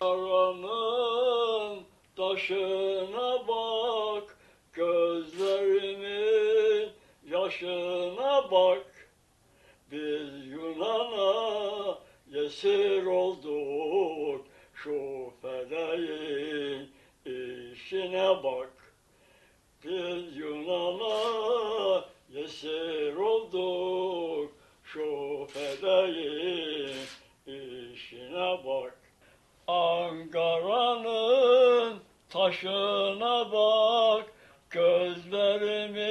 Karanın taşına bak, gözlerimin yaşına bak. Biz Yunan'a yesir olduk, şu feleğin işine bak. Biz Yunan'a yesir olduk, şu feleğin bak. Ankara'nın taşına bak, gözlerimin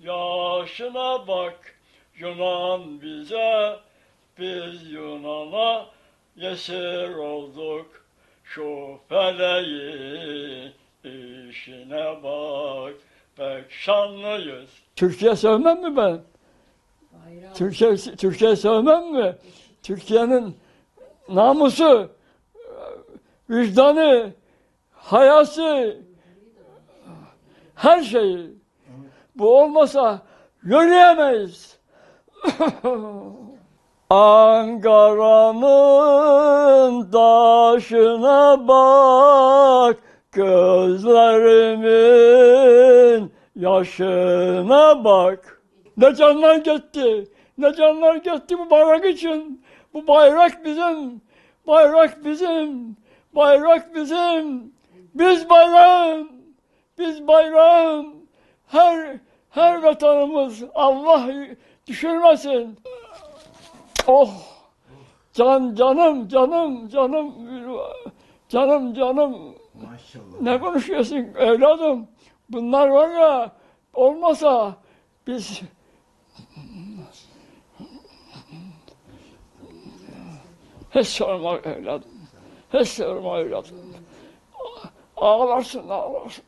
yaşına bak. Yunan bize, biz Yunan'a yesir olduk. Şu feleğin işine bak, pek şanlıyız. Türkiye sevmem mi ben? Bayram. Türkiye, Türkiye sevmem mi? Türkiye'nin namusu, vicdanı, hayası, her şeyi. Bu olmasa yürüyemeyiz. Ankara'nın taşına bak, gözlerimin yaşına bak. Ne canlar gitti, ne canlar gitti bu bayrak için. Bu bayrak bizim, bayrak bizim, bayrak bizim. Biz bayrağım, biz bayrağım. Her her vatanımız Allah düşürmesin. Oh! Can canım canım canım canım canım Maşallah. ne konuşuyorsun evladım? Bunlar var ya olmasa biz hiç sorma evladım. Hiç sorma evladım. Ağlarsın ağlarsın.